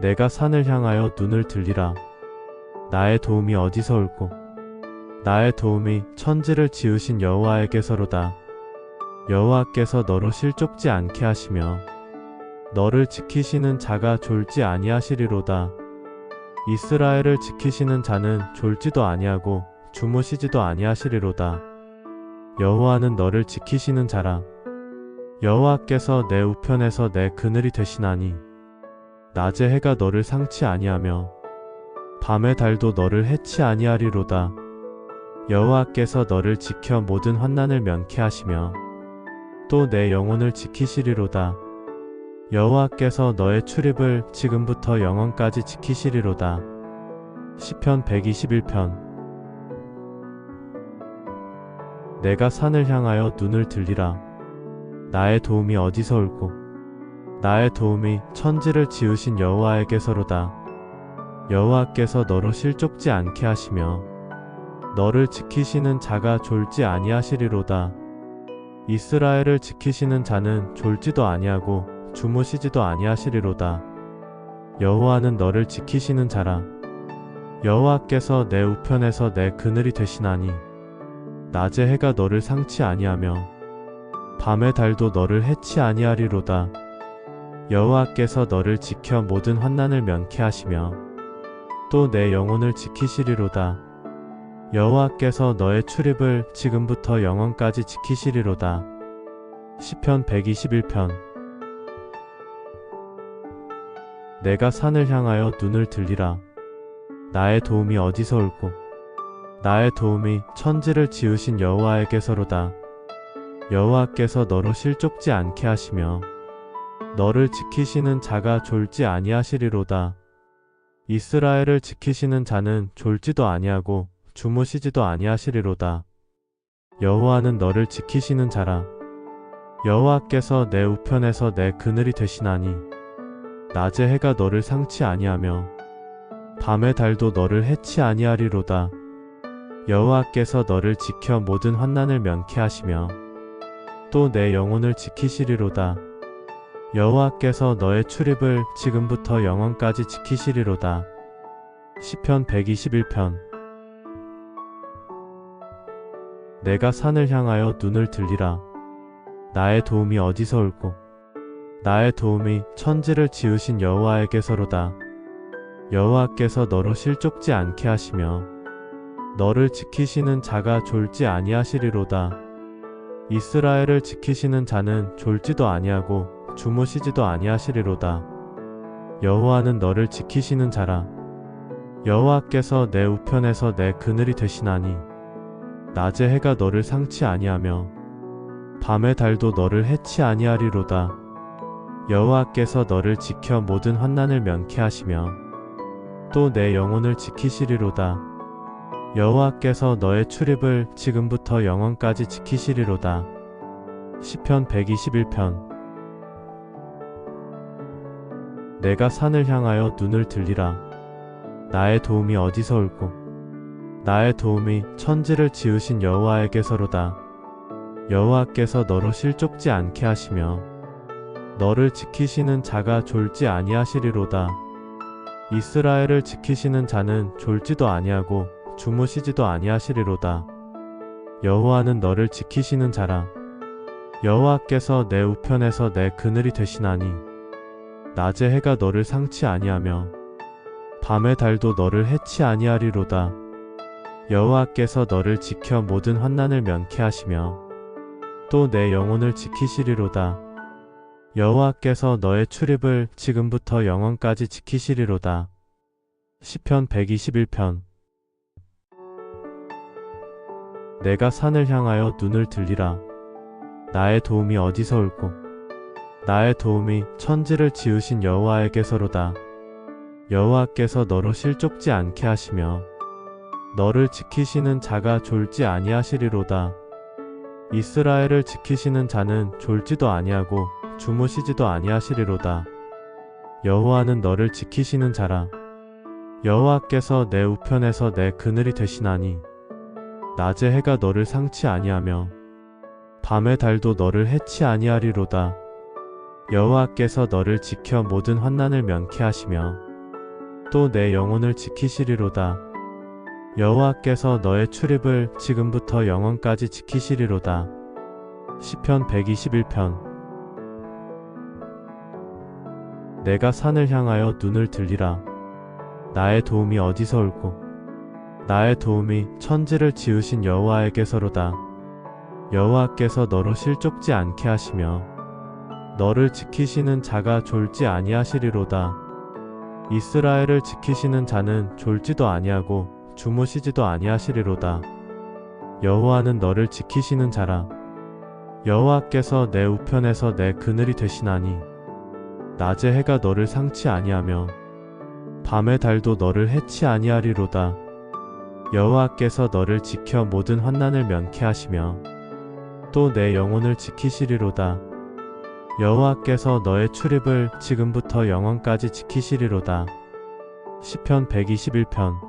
내가 산을 향하여 눈을 들리라. 나의 도움이 어디서 올꼬? 나의 도움이 천지를 지으신 여호와에게서로다. 여호와께서 너로 실족지 않게 하시며 너를 지키시는 자가 졸지 아니하시리로다. 이스라엘을 지키시는 자는 졸지도 아니하고 주무시지도 아니하시리로다. 여호와는 너를 지키시는 자라. 여호와께서 내 우편에서 내 그늘이 되시나니 낮에 해가 너를 상치 아니하며 밤의 달도 너를 해치 아니하리로다. 여호와께서 너를 지켜 모든 환난을 면케 하시며 또 내 영혼을 지키시리로다. 여호와께서 너의 출입을 지금부터 영원까지 지키시리로다. 시편 121편 내가 산을 향하여 눈을 들리라. 나의 도움이 어디서 올꼬? 나의 도움이 천지를 지으신 여호와에게서로다. 여호와께서 너로 실족지 않게 하시며 너를 지키시는 자가 졸지 아니하시리로다. 이스라엘을 지키시는 자는 졸지도 아니하고 주무시지도 아니하시리로다. 여호와는 너를 지키시는 자라. 여호와께서 내 우편에서 내 그늘이 되시나니 낮에 해가 너를 상치 아니하며 밤의 달도 너를 해치 아니하리로다. 여호와께서 너를 지켜 모든 환난을 면케 하시며 또 내 영혼을 지키시리로다. 여호와께서 너의 출입을 지금부터 영원까지 지키시리로다. 시편 121편 내가 산을 향하여 눈을 들리라. 나의 도움이 어디서 올꼬? 나의 도움이 천지를 지으신 여호와에게서로다. 여호와께서 너로 실족지 않게 하시며 너를 지키시는 자가 졸지 아니하시리로다. 이스라엘을 지키시는 자는 졸지도 아니하고 주무시지도 아니하시리로다. 여호와는 너를 지키시는 자라. 여호와께서 내 우편에서 내 그늘이 되시나니 낮에 해가 너를 상치 아니하며 밤의 달도 너를 해치 아니하리로다. 여호와께서 너를 지켜 모든 환난을 면케 하시며 또 내 영혼을 지키시리로다. 여호와께서 너의 출입을 지금부터 영원까지 지키시리로다. 시편 121편 내가 산을 향하여 눈을 들리라. 나의 도움이 어디서 올꼬? 나의 도움이 천지를 지으신 여호와에게서로다. 여호와께서 너로 실족지 않게 하시며 너를 지키시는 자가 졸지 아니하시리로다. 이스라엘을 지키시는 자는 졸지도 아니하고 주무시지도 아니하시리로다. 여호와는 너를 지키시는 자라. 여호와께서 내 우편에서 내 그늘이 되시나니 낮에 해가 너를 상치 아니하며 밤의 달도 너를 해치 아니하리로다. 여호와께서 너를 지켜 모든 환난을 면케 하시며 또 내 영혼을 지키시리로다. 여호와께서 너의 출입을 지금부터 영원까지 지키시리로다. 시편 121편 내가 산을 향하여 눈을 들리라. 나의 도움이 어디서 올꼬? 나의 도움이 천지를 지으신 여호와에게서로다. 여호와께서 너로 실족지 않게 하시며 너를 지키시는 자가 졸지 아니하시리로다. 이스라엘을 지키시는 자는 졸지도 아니하고 주무시지도 아니하시리로다. 여호와는 너를 지키시는 자라. 여호와께서 내 우편에서 내 그늘이 되시나니 낮에 해가 너를 상치 아니하며 밤의 달도 너를 해치 아니하리로다. 여호와께서 너를 지켜 모든 환난을 면케 하시며 또 내 영혼을 지키시리로다. 여호와께서 너의 출입을 지금부터 영원까지 지키시리로다. 시편 121편 내가 산을 향하여 눈을 들리라. 나의 도움이 어디서 올꼬? 나의 도움이 천지를 지으신 여호와에게서로다. 여호와께서 너로 실족지 않게 하시며 너를 지키시는 자가 졸지 아니하시리로다. 이스라엘을 지키시는 자는 졸지도 아니하고 주무시지도 아니하시리로다. 여호와는 너를 지키시는 자라. 여호와께서 내 우편에서 내 그늘이 되시나니 낮에 해가 너를 상치 아니하며 밤의 달도 너를 해치 아니하리로다. 여호와께서 너를 지켜 모든 환난을 면케 하시며 또 내 영혼을 지키시리로다. 여호와께서 너의 출입을 지금부터 영원까지 지키시리로다. 시편 121편 내가 산을 향하여 눈을 들리라. 나의 도움이 어디서 올꼬? 나의 도움이 천지를 지으신 여호와에게서로다. 여호와께서 너로 실족지 않게 하시며 너를 지키시는 자가 졸지 아니하시리로다. 이스라엘을 지키시는 자는 졸지도 아니하고 주무시지도 아니하시리로다. 여호와는 너를 지키시는 자라. 여호와께서 내 우편에서 내 그늘이 되시나니 낮에 해가 너를 상치 아니하며 밤의 달도 너를 해치 아니하리로다. 여호와께서 너를 지켜 모든 환난을 면케 하시며 또 내 영혼을 지키시리로다. 여호와께서 너의 출입을 지금부터 영원까지 지키시리로다. 시편 121편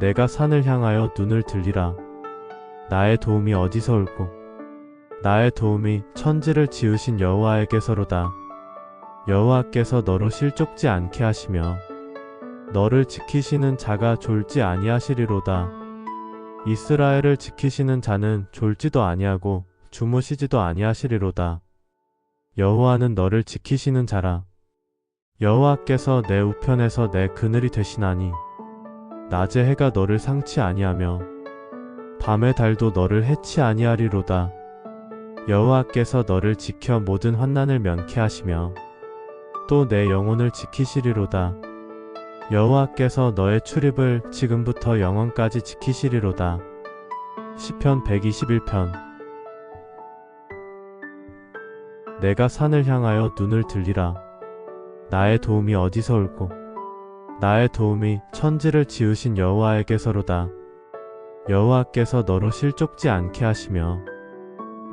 내가 산을 향하여 눈을 들리라. 나의 도움이 어디서 올꼬? 나의 도움이 천지를 지으신 여호와에게서로다. 여호와께서 너로 실족지 않게 하시며 너를 지키시는 자가 졸지 아니하시리로다. 이스라엘을 지키시는 자는 졸지도 아니하고 주무시지도 아니하시리로다. 여호와는 너를 지키시는 자라. 여호와께서 내 우편에서 내 그늘이 되시나니 낮에 해가 너를 상치 아니하며 밤의 달도 너를 해치 아니하리로다. 여호와께서 너를 지켜 모든 환난을 면케 하시며 또 내 영혼을 지키시리로다. 여호와께서 너의 출입을 지금부터 영원까지 지키시리로다. 시편 121편 내가 산을 향하여 눈을 들리라. 나의 도움이 어디서 올꼬? 나의 도움이 천지를 지으신 여호와에게서로다. 여호와께서 너로 실족지 않게 하시며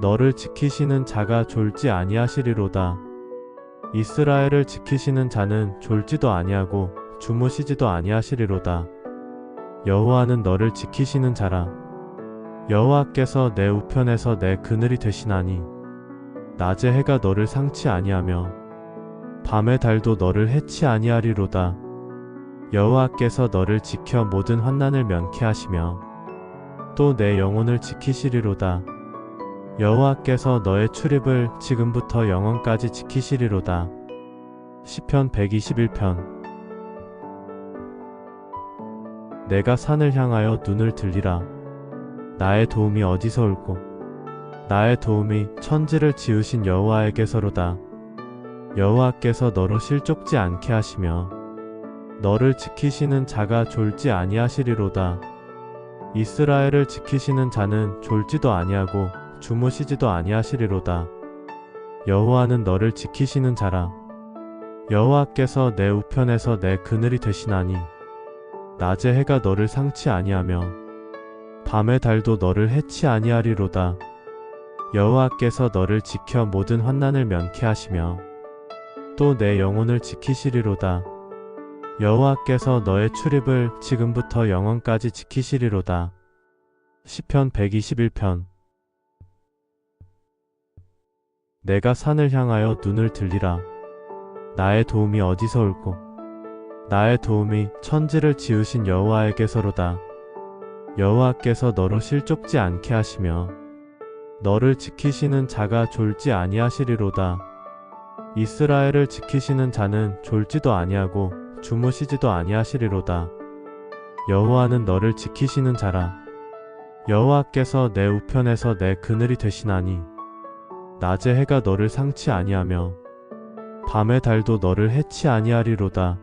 너를 지키시는 자가 졸지 아니하시리로다. 이스라엘을 지키시는 자는 졸지도 아니하고 주무시지도 아니하시리로다. 여호와는 너를 지키시는 자라. 여호와께서 내 우편에서 내 그늘이 되시나니 낮에 해가 너를 상치 아니하며 밤의 달도 너를 해치 아니하리로다. 여호와께서 너를 지켜 모든 환난을 면케 하시며 또 내 영혼을 지키시리로다. 여호와께서 너의 출입을 지금부터 영원까지 지키시리로다. 시편 121편 내가 산을 향하여 눈을 들리라. 나의 도움이 어디서 올꼬? 나의 도움이 천지를 지으신 여호와에게서로다. 여호와께서 너로 실족지 않게 하시며 너를 지키시는 자가 졸지 아니하시리로다. 이스라엘을 지키시는 자는 졸지도 아니하고 주무시지도 아니하시리로다. 여호와는 너를 지키시는 자라. 여호와께서 내 우편에서 내 그늘이 되시나니 낮에 해가 너를 상치 아니하며 밤의 달도 너를 해치 아니하리로다. 여호와께서 너를 지켜 모든 환난을 면케 하시며 또 내 영혼을 지키시리로다. 여호와께서 너의 출입을 지금부터 영원까지 지키시리로다. 시편 121편 내가 산을 향하여 눈을 들리라. 나의 도움이 어디서 올꼬? 나의 도움이 천지를 지으신 여호와에게서로다. 여호와께서 너로 실족지 않게 하시며 너를 지키시는 자가 졸지 아니하시리로다. 이스라엘을 지키시는 자는 졸지도 아니하고 주무시지도 아니하시리로다. 여호와는 너를 지키시는 자라. 여호와께서 내 우편에서 내 그늘이 되시나니 낮에 해가 너를 상치 아니하며 밤의 달도 너를 해치 아니하리로다.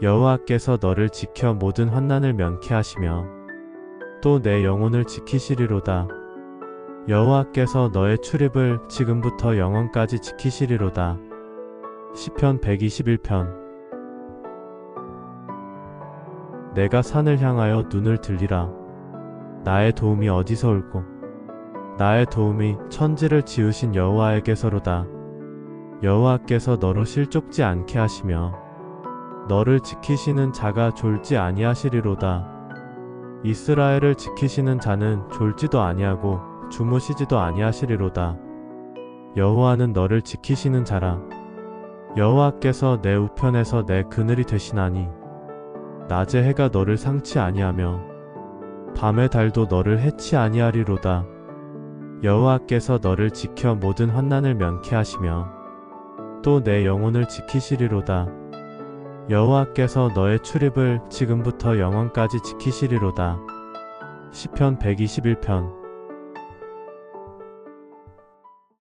여호와께서 너를 지켜 모든 환난을 면케 하시며 또 내 영혼을 지키시리로다. 여호와께서 너의 출입을 지금부터 영원까지 지키시리로다. 시편 121편 내가 산을 향하여 눈을 들리라. 나의 도움이 어디서 올꼬? 나의 도움이 천지를 지으신 여호와에게서로다. 여호와께서 너로 실족지 않게 하시며 너를 지키시는 자가 졸지 아니하시리로다. 이스라엘을 지키시는 자는 졸지도 아니하고 주무시지도 아니하시리로다. 여호와는 너를 지키시는 자라. 여호와께서 내 우편에서 내 그늘이 되시나니 낮에 해가 너를 상치 아니하며 밤에 달도 너를 해치 아니하리로다 여호와께서 너를 지켜 모든 환난을 면케하시며 또 내 영혼을 지키시리로다 여호와께서 너의 출입을 지금부터 영원까지 지키시리로다 시편 121편